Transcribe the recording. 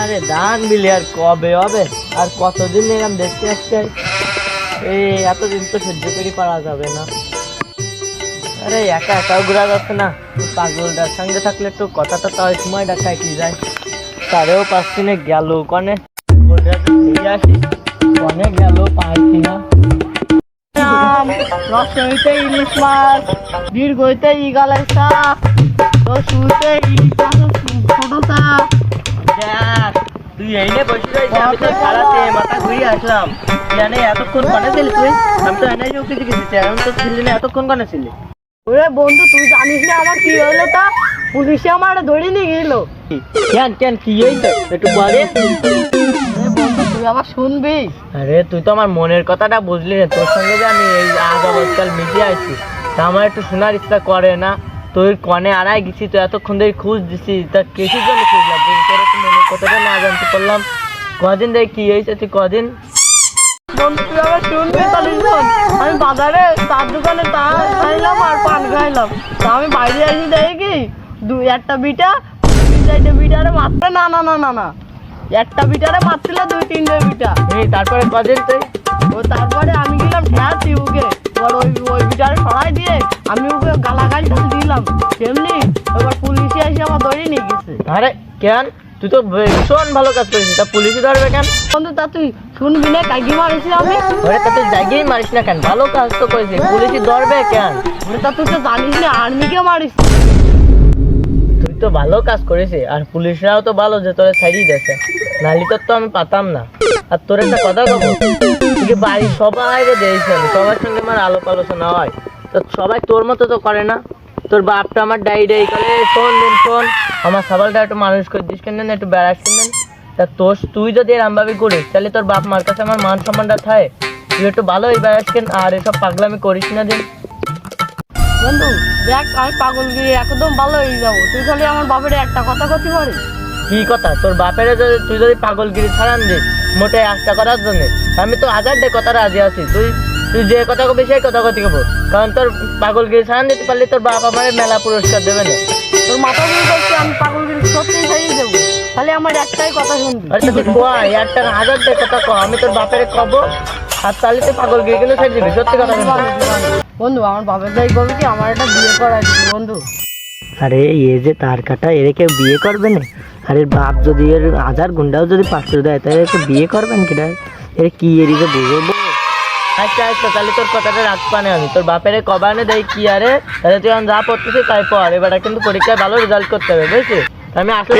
আরে ধান বিলি আর কবে হবে? আর কতদিন এরকম দেখতে আসছে এই এতদিন তো সহ্য করে পারা যাবে না। আরে, একা একাও ঘোরা যাচ্ছে না। পাগলটার সঙ্গে থাকলে একটু কথাটা তাও সময়টা কাটি যায়। তারেও পাচ্ছি না, গেল কনে? ফিরে আসি। কনে গেল পাইছি না। রস হইতে ইলিশ মাছ হইতে ইগালাই শাক তো দেখ তুই এই নে বসে আমি তো সারাতে মাথা ঘুরিয়ে আসলাম। জানে এতক্ষণ কনে ছিলি তুই? আমি তো এনে কিছু কিছু আমি তো ছিলি না এতক্ষণ কনে ছিলি? ওরে বন্ধু তুই জানিস না আমার কি হলো তা? পুলিশে আমার ধরে নিয়ে গেল। কেন কেন কি একটু পরে তুই আবার শুনবি? আরে তুই তো আমার মনের কথাটা বুঝলি না তোর সঙ্গে যে আমি এই আজ আজকাল মিশে আছি তা আমার একটু শোনার ইচ্ছা করে না। তোর কনে আড়াই গেছি তো এতক্ষণ ধরে খুঁজ দিছি তা কিসের জন্য তুই কথাটা না জানতে পারলাম। কদিন ধরে কি হয়েছে তুই কদিন? আমি বাজারে তার দোকানে তা খাইলাম আর পান খাইলাম। তা আমি বাইরে আসি দেখি দুই একটা বিটা চারটে বিটারে মাত্র না না না না না। একটা বিটারে মারছিল দুই তিনটে বিটা। এই তারপরে কদিন তুই? ও তারপরে আমি গেলাম ঠেয়াছি ওকে। এবার ওই ওই বিটারে সরাই দিয়ে আমি ওকে গালাগালটা দিলাম। তেমনি এবার পুলিশে এসে আমার ধরে নিয়ে গেছে। আরে কেন? তুই তো ভীষণ ভালো কাজ করেছিস তা পুলিশে ধরবে কেন? বন্ধু তা তুই শুনবি না কাকি আমি। ওরে তা তুই মারিস না কেন? ভালো কাজ তো করেছিস পুলিশে ধরবে কেন? ওরে তা তুই তো জানিস না আর্মিকে মারিস। তুই তো ভালো কাজ করেছিস আর পুলিশরাও তো ভালো যে তোরে ছাড়িয়ে দিয়েছে। নালি তোর তো আমি পাতাম না। আর তোর একটা কথা কব তুই কি বাড়ির সবাই রে সবার সঙ্গে আমার আলোপ আলোচনা হয়। তো সবাই তোর মতো তো করে না। তোর বাপটা আমার ডাই ডাই করে "এই শোন দিন শোন। আমার সবালটা একটু মানুষ করে দিস কেন একটু বেড়াস কেন তা তোর তুই যদি এরম ভাবে করিস তাহলে তোর বাপ মার কাছে আমার মান সম্মানটা থাকে তুই একটু ভালোই বেড়াস কেন? আর এসব পাগলামি করিস না দিন বন্ধু দেখ আমি পাগল গিয়ে একদম ভালো হয়ে যাব। তুই খালি আমার বাপের একটা কথা করতে পারিস কি কথা? তোর বাপের যদি তুই যদি পাগলগিরি ছাড়ান দিস মোটে একটা করার জন্য। আমি তো হাজার ডে কথা রাজি আছি। তুই তুই যে কথা কবি সেই কথা কথা কব। কারণ তোর পাগলগিরি ছাড়ান দিতে পারলে তোর বাপ আমার মেলা পুরস্কার দেবে না। তোর মাথা করছে আমি পাগল গিয়ে সত্যি খাইয়ে যাব। খালি আমার একটাই কথা শুনবি। আরে তুই কোয়া একটা হাজার কথা কো আমি তোর বাপের কব আর তাহলে তুই পাগলগিরি কিন্তু ছেড়ে দিবি সত্যি কথা বন্ধু আমার বাপের দায়ী করবি কি? আমার একটা বিয়ে করা দিবি বন্ধু। আরে এ যে তার কাটা এরে কেউ বিয়ে করবে না? আরে বাপ যদি এর হাজার গুন্ডাও যদি পাঁচশো দেয় তাহলে বিয়ে করবেন কিনা এর কি এরি যে বুঝব? আচ্ছা আচ্ছা তাহলে তোর কথাটা রাখবা আমি। তোর বাপের কবানে দেয় কি আরে? তাহলে তুই যা পড়তেছিস তাই পর এবার কিন্তু পরীক্ষায় ভালো রেজাল্ট করতে হবে, বুঝছিস? আমি আসলে